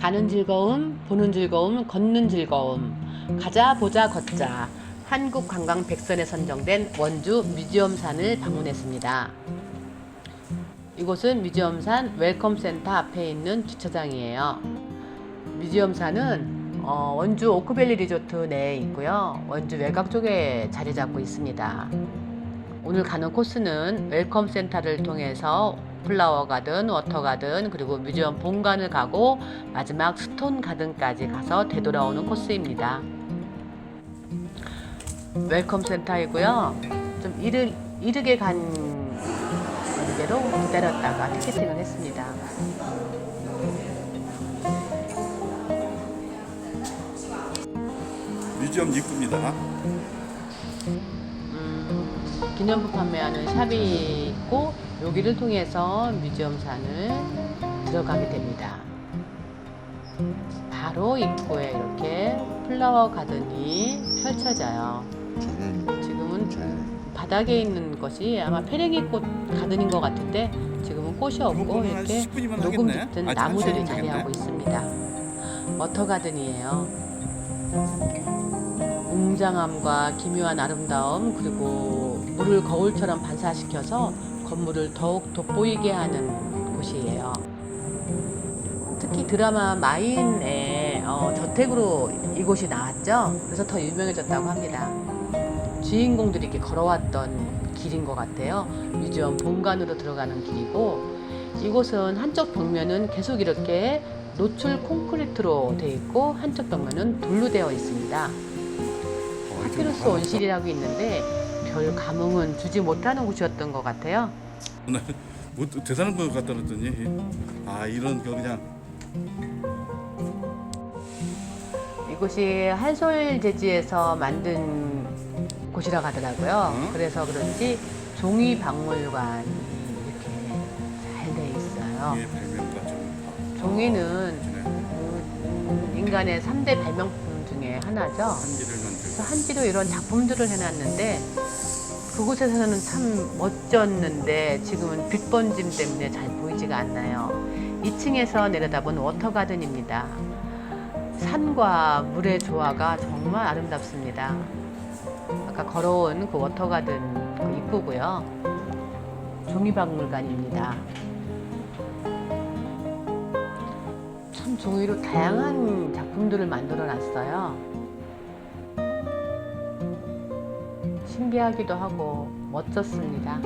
가는 즐거움, 보는 즐거움, 걷는 즐거움. 가자, 보자, 걷자. 한국 관광 백선에 선정된 원주 뮤지엄산을 방문했습니다. 이곳은 뮤지엄산 웰컴 센터 앞에 있는 주차장이에요. 뮤지엄산은 어, 원주 오크밸리 리조트 내에 있고요. 원주 외곽 쪽에 자리 잡고 있습니다. 오늘 가는 코스는 웰컴 센터를 통해서 플라워 가든, 워터 가든, 그리고 뮤지엄 본관을 가고 마지막 스톤 가든까지 가서 되돌아오는 코스입니다. 웰컴 센터이고요. 좀 이르, 이르게 간 관계로 기다렸다가 티켓팅을 했습니다. 뮤지엄 입구입니다. 음, 기념품 판매하는 샵이 있고 여기를 통해서 뮤지엄산을 들어가게 됩니다. 바로 입구에 이렇게 플라워 가든이 펼쳐져요. 지금은 바닥에 있는 것이 아마 페랭이꽃 가든인 것 같은데 지금은 꽃이 없고 이렇게 10분이면 녹음. 짙은 아직 나무들이 자리하고 있습니다. 워터 가든이에요. 웅장함과 기묘한 아름다움 그리고 물을 거울처럼 반사시켜서 건물을 더욱 돋보이게 하는 곳이에요. 특히 드라마 마인의 어, 저택으로 이곳이 나왔죠. 그래서 더 유명해졌다고 합니다. 주인공들이 이렇게 걸어왔던 길인 것 같아요. 뮤지엄 본관으로 들어가는 길이고 이곳은 한쪽 벽면은 계속 이렇게 노출 콘크리트로 되어 있고 한쪽 벽면은 돌로 되어 있습니다. 어, 파피루스 온실이라고 있는데 별 감흥은 주지 못하는 곳이었던 것 같아요. 오늘 뭐또 대단한 거 갖다 놨더니 아 이런 거 그냥 이곳이 한솔 재지에서 만든 곳이라고 하더라고요. 응? 그래서 그런지 종이 박물관이 이렇게 잘 돼 있어요. 발명가 좀 종이는 전에 음, 인간의 3대 발명품 중에 하나죠. 한지를 그래서 만들고 한지로 이런 작품들을 해놨는데 그곳에서는 참 멋졌는데 지금은 빛 번짐 때문에 잘 보이지가 않나요. 2층에서 내려다본 워터가든입니다. 산과 물의 조화가 정말 아름답습니다. 아까 걸어온 그 워터가든 그 입구고요. 종이박물관입니다. 참 종이로 다양한 작품들을 만들어 놨어요. 신기하기도 하고 멋졌습니다.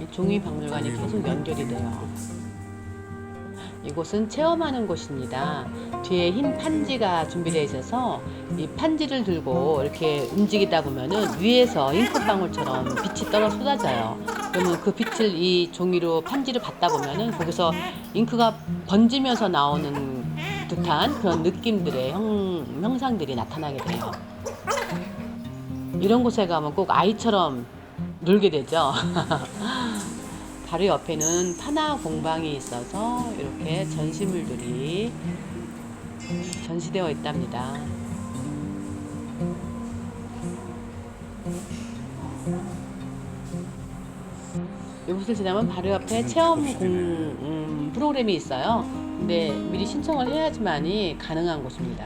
이 종이 박물관이 계속 연결이 돼요. 이곳은 체험하는 곳입니다. 뒤에 흰 판지가 준비되어 있어서 이 판지를 들고 이렇게 움직이다 보면은 위에서 잉크방울처럼 빛이 떨어 쏟아져요. 그러면 그 빛을 이 종이로 판지를 받다 보면은 거기서 잉크가 번지면서 나오는 듯한 그런 느낌들의 형, 형상들이 나타나게 돼요. 이런 곳에 가면 꼭 아이처럼 놀게 되죠. 바로 옆에는 파나 공방이 있어서 이렇게 전시물들이 전시되어 있답니다. 이곳을 지나면 바로 옆에 체험 공, 음, 프로그램이 있어요. 근데 미리 신청을 해야지만이 가능한 곳입니다.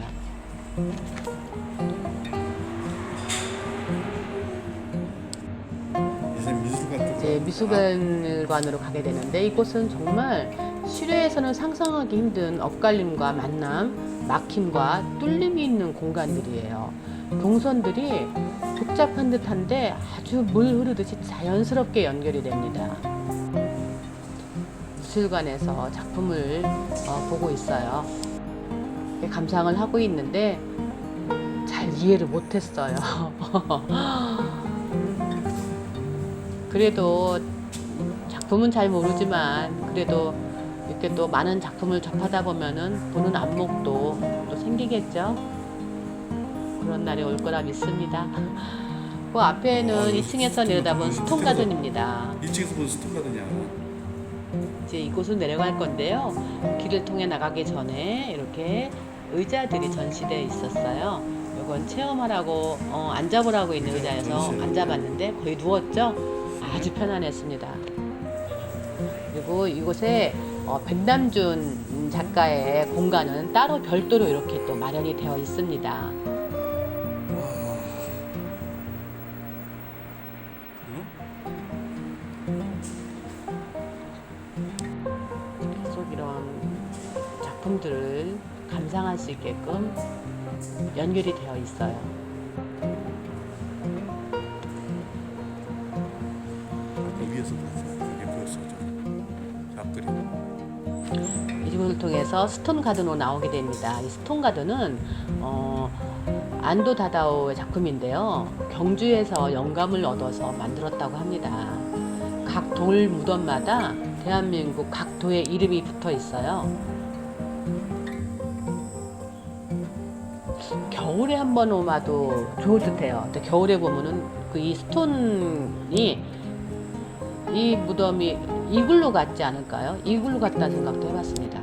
이제 미술관 쪽 이제 미술관으로 가게 되는데 이곳은 정말 실외에서는 상상하기 힘든 엇갈림과 만남, 막힘과 뚫림이 있는 공간들이에요. 동선들이 복잡한 듯한데 아주 물 흐르듯이 자연스럽게 연결이 됩니다. 미술관에서 작품을 어, 보고 있어요. 감상을 하고 있는데 잘 이해를 못했어요. 그래도 작품은 잘 모르지만 그래도 이렇게 또 많은 작품을 접하다 보면은 보는 안목도 또 생기겠죠. 그런 날이 올 거라 믿습니다. 그 앞에는 어, 2층에서 내려다본 스톤 가든입니다. 2층에서 본 스톤 가더냐 이제 이곳을 내려갈 건데요. 길을 통해 나가기 전에 이렇게 의자들이 전시되어 있었어요. 이건 체험하라고 어, 앉아보라고 있는 의자여서 전시회. 앉아봤는데 거의 누웠죠. 아주 편안했습니다. 그리고 이곳에 어, 백남준 작가의 공간은 따로 별도로 이렇게 또 마련이 되어 있습니다. 작품들을 감상할 수 있게끔 연결이 되어 있어요. 그 위에서 봤어요. 저기 보였어. 저기. 잡들이. 이 집을 통해서 스톤 가든으로 나오게 됩니다. 이 스톤 가든은 어, 안도 다다오의 작품인데요. 경주에서 영감을 얻어서 만들었다고 합니다. 각 돌 무덤마다 대한민국 각 도의 이름이 붙어 있어요. 겨울에 한번 오마도 좋을 듯해요. 근데 겨울에 보면은 그 이 스톤이 이 무덤이 이글루 같지 않을까요? 이글루 같다는 생각도 해봤습니다.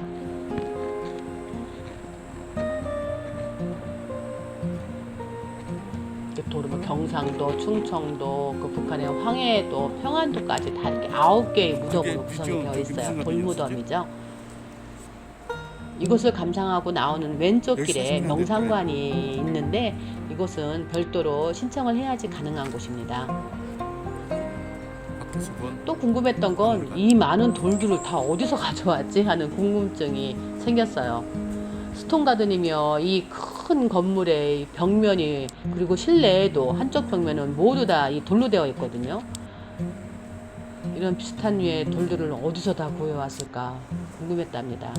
도르면 경상도, 충청도, 그 북한의 황해도, 평안도까지 다 이렇게 아홉 개의 무덤으로 구성이 되어 있어요. 돌무덤이죠. 이곳을 감상하고 나오는 왼쪽 길에 명상관이 있는데 이곳은 별도로 신청을 해야지 가능한 곳입니다. 또 궁금했던 건 이 많은 돌들을 다 어디서 가져왔지 하는 궁금증이 생겼어요. 스톤 가든이며 이 큰 건물의 이 벽면이 그리고 실내에도 한쪽 벽면은 모두 다 이 돌로 되어 있거든요. 이런 비슷한 류의 돌들을 어디서 다 구해왔을까 궁금했답니다.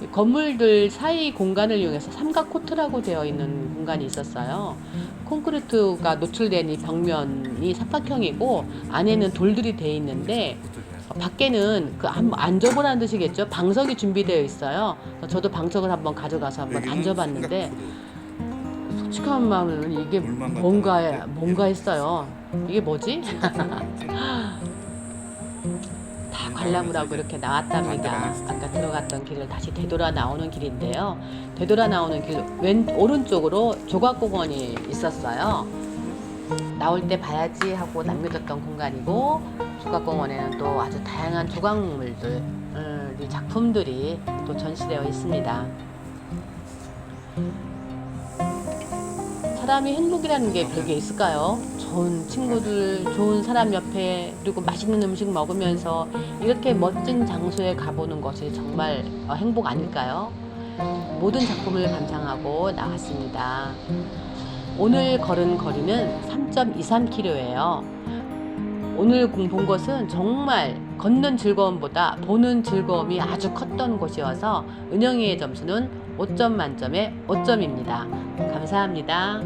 이 건물들 사이 공간을 이용해서 삼각 코트라고 되어 있는 공간이 있었어요. 콘크리트가 노출된 이 벽면이 삼각형이고 안에는 돌들이 되어 있는데 어, 밖에는 그 한번 앉아보라는 뜻이겠죠. 방석이 준비되어 있어요. 저도 방석을 한번 가져가서 한번 앉아봤는데 솔직한 마음은 이게 물만 뭔가 뭔가 했어요. 이게 뭐지? 다 관람으라고 이렇게 나왔답니다. 아까 들어갔던 길을 다시 되돌아 나오는 길인데요. 되돌아 나오는 길 왼 오른쪽으로 조각공원이 있었어요. 나올 때 봐야지 하고 남겨뒀던 공간이고 조각공원에는 또 아주 다양한 조각물들, 작품들이 또 전시되어 있습니다. 사람이 행복이라는 게 별게 있을까요? 좋은 친구들, 좋은 사람 옆에 그리고 맛있는 음식 먹으면서 이렇게 멋진 장소에 가보는 것이 정말 어, 행복 아닐까요? 모든 작품을 감상하고 나왔습니다. 오늘 걸은 거리는 3.23km예요. 오늘 공- 본 것은 정말 걷는 즐거움보다 보는 즐거움이 아주 컸던 곳이어서 은영이의 점수는 5점 만점에 5점입니다. 감사합니다.